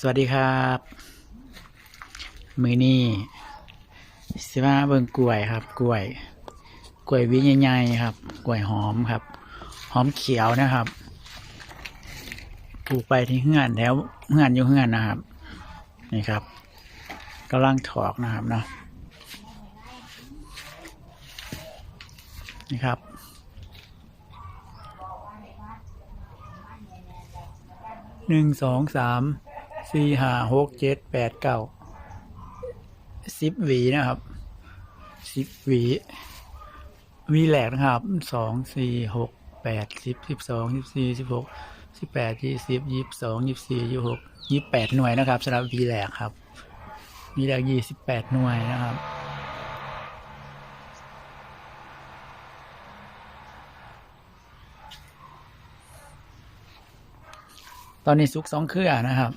สวัสดีครับ มือนี้สิว่าเบิ่งกล้วยครับ กล้วย กล้วยวิ่งใหญ่ๆครับ กล้วยหอมครับ หอมเขียวนะครับปลูกไปที่เฮือนแล้วเฮือนอยู่เฮือนนะครับ นี่ครับกำลังถอกนะครับเนาะนี่ครับหนึ่งสองสาม สี่ห้าหกเจ็ดแปดเก้าสิบหวีนะครับสิบหวีวีแหลกนะครับสองสี่หกแปดสิบสิบสองสิบสี่สิบหกสิบแปดยี่สิบยี่สิบสองยี่สิบสี่ยี่สิบหกยี่สิบแปดหน่วยนะครับสำหรับวีแหลกครับวีแหลกยี่สิบแปดหน่วยนะครับตอนนี้ซุกสองเครือนะครับ